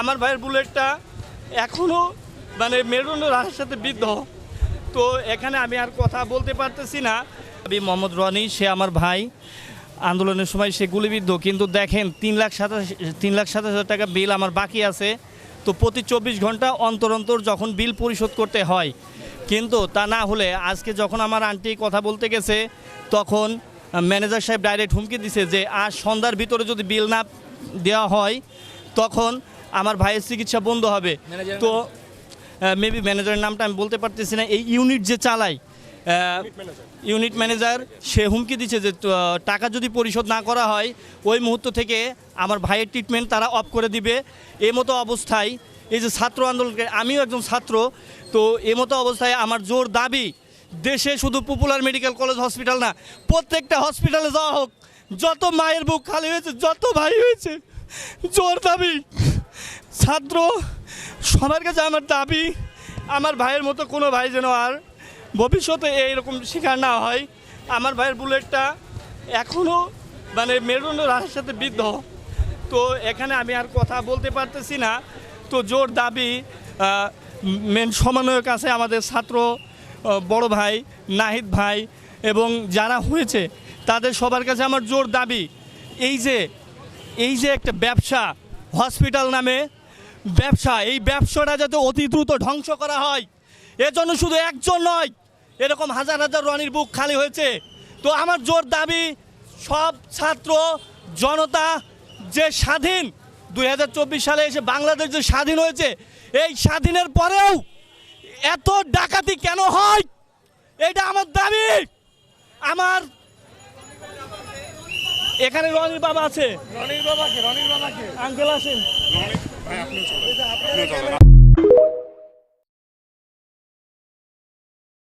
আমার ভাইয়ের বুলেটটা এখনও মানে মেরুদণ্ড রাস্তার সাথে বিদ্ধ। তো এখানে আমি আর কথা বলতে পারতেছি না। আমি মোহাম্মদ রনি, সে আমার ভাই। আন্দোলনের সময় সে গুলিবিদ্ধ, কিন্তু দেখেন, তিন লাখ সাতাশ, তিন লাখ সাতাশ হাজার টাকা বিল আমার বাকি আছে। তো প্রতি চব্বিশ ঘণ্টা অন্তর অন্তর যখন বিল পরিশোধ করতে হয়, কিন্তু তা না হলে আজকে যখন আমার আন্টি কথা বলতে গেছে, তখন ম্যানেজার সাহেব ডাইরেক্ট হুমকি দিছে যে, আজ সন্ধ্যার ভিতরে যদি বিল না দেওয়া হয়, তখন আমার ভাইয়ের চিকিৎসা বন্ধ হবে। তো মেবি ম্যানেজারের নামটা আমি বলতে পারতেছি না। এই ইউনিট যে চালায় ইউনিট ম্যানেজার সে হুমকি দিচ্ছে যে টাকা যদি পরিশোধ না করা হয় ওই মুহূর্ত থেকে আমার ভাইয়ের ট্রিটমেন্ট তারা অফ করে দিবে। এই মতো অবস্থায় এই যে ছাত্র আন্দোলনকে আমিও একজন ছাত্র তো এই মতো অবস্থায় আমার জোর দাবি দেশে শুধু পপুলার মেডিকেল কলেজ হসপিটাল না প্রত্যেকটা হসপিটালে যাওয়া হোক যত মায়ের বুক খালি হয়েছে যত ভাই হয়েছে জোর দাবি। ছাত্র সবার কাছে আমার দাবি, আমার ভাইয়ের মতো কোনো ভাই যেন আর ভবিষ্যতে এইরকম শিকার না হয়। আমার ভাইয়ের বুলেটটা এখনও মানে মেরুদণ্ড রাস্তার সাথে বিদ্ধ। তো এখানে আমি আর কথা বলতে পারতেছি না। তো জোর দাবি মেন সমন্বয়ক আছে আমাদের ছাত্র বড় ভাই, নাহিদ ভাই এবং যারা হয়েছে, তাদের সবার কাছে আমার জোর দাবি। এই যে এই যে একটা ব্যবসা, হসপিটাল নামে ব্যবসা, এই ব্যবসাটা যাতে অতি দ্রুত ধ্বংস করা হয়, এজন্য শুধু একজন নয়, এরকম হাজার হাজার রনির বুক খালি হয়েছে। তো আমার জোর দাবি, সব ছাত্র, জনতা যে স্বাধীন, দুই হাজার চব্বিশ সালে এসে বাংলাদেশ যে স্বাধীন হয়েছে, এই স্বাধীনের পরেও এত ডাকাতি কেন হয়? এটা আমার দাবি। আমার এখানে রনির বাবা আছে। রনির বাবা বাবাকে রনির বাবা বাবাকে। আঙ্কেল আছেন ভাই আপনি চলেন। আপনি চলেন।